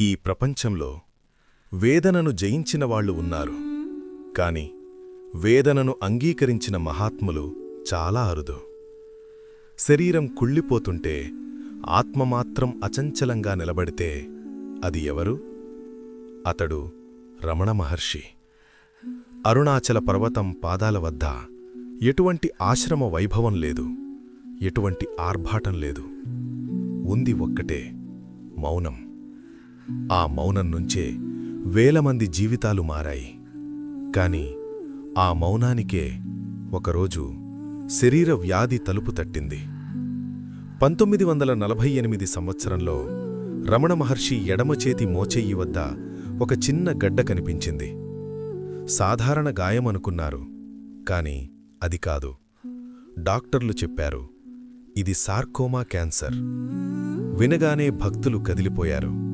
ఈ ప్రపంచంలో వేదనను జయించిన వాళ్ళు ఉన్నారు. కాని వేదనను అంగీకరించిన మహాత్ములు చాలా అరుదు. శరీరం కుళ్ళిపోతుంటే ఆత్మ మాత్రం అచంచలంగా నిలబడితే అది ఎవరు? అతడు రమణ మహర్షి. అరుణాచల పర్వతం పాదాల వద్ద ఎటువంటి ఆశ్రమ వైభవం లేదు. ఎటువంటి ఆర్భాటం లేదు. ఉంది ఒక్కటే మౌనం. ఆ మౌనం నుంచే వేల మంది జీవితాలు మారాయి. కాని ఆ మౌనానికే ఒకరోజు శరీర వ్యాధి తలుపు తట్టింది. పంతొమ్మిది వందల నలభై ఎనిమిది సంవత్సరంలో రమణ మహర్షి ఎడమచేతి మోచెయ్యి వద్ద ఒక చిన్న గడ్డ కనిపించింది. సాధారణ గాయమనుకున్నారు కాని అది కాదు. డాక్టర్లు చెప్పారు ఇది సార్కోమా క్యాన్సర్. వినగానే భక్తులు కదిలిపోయారు.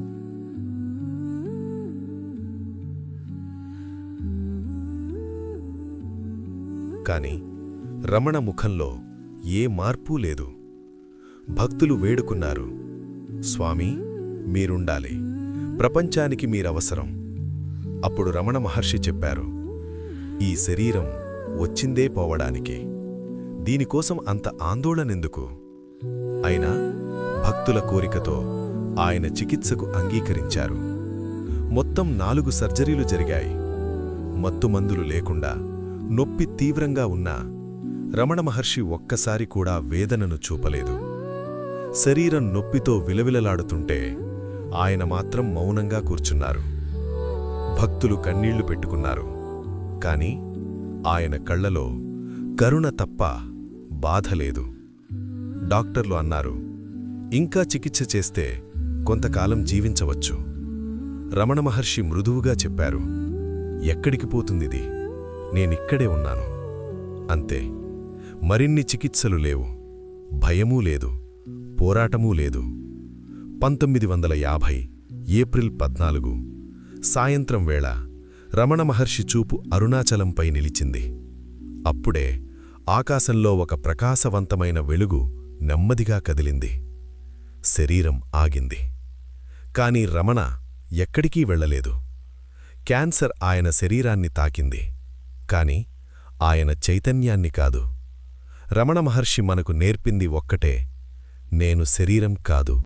కాని రమణ ముఖంలో ఏ మార్పూ లేదు. భక్తులు వేడుకున్నారు స్వామీ మీరుండాలి. ప్రపంచానికి మీరవసరం. అప్పుడు రమణ మహర్షి చెప్పారు ఈ శరీరం వచ్చిందే పోవడానికి. దీనికోసం అంత ఆందోళనెందుకు? అయినా భక్తుల కోరికతో ఆయన చికిత్సకు అంగీకరించారు. మొత్తం నాలుగు సర్జరీలు జరిగాయి. మత్తుమందులు లేకుండా నొప్పి తీవ్రంగా ఉన్నా రమణ మహర్షి ఒక్కసారి కూడా వేదనను చూపలేదు. శరీరం నొప్పితో విలవిలలాడుతుంటే ఆయన మాత్రం మౌనంగా కూర్చున్నారు. భక్తులు కన్నీళ్ళు పెట్టుకున్నారు. కాని ఆయన కళ్ళలో కరుణ తప్ప బాధ లేదు. డాక్టర్లు అన్నారు ఇంకా చికిత్స చేస్తే కొంతకాలం జీవించవచ్చు. రమణ మహర్షి మృదువుగా చెప్పారు ఎక్కడికి పోతుందిది? నేనిక్కడే ఉన్నాను. అంతే. మరిన్ని చికిత్సలు లేవు. భయమూ లేదు. పోరాటమూ లేదు. పంతొమ్మిది వందల యాభై ఏప్రిల్ పద్నాలుగు సాయంత్రం వేళ రమణ మహర్షి చూపు అరుణాచలంపై నిలిచింది. అప్పుడే ఆకాశంలో ఒక ప్రకాశవంతమైన వెలుగు నెమ్మదిగా కదిలింది. శరీరం ఆగింది. కాని రమణ ఎక్కడికీ వెళ్ళలేదు. క్యాన్సర్ ఆయన శరీరాన్ని తాకింది. కాని ఆయన చైతన్యాన్ని కాదు. రమణ మహర్షి మనకు నేర్పింది ఒక్కటే నేను శరీరం కాదు.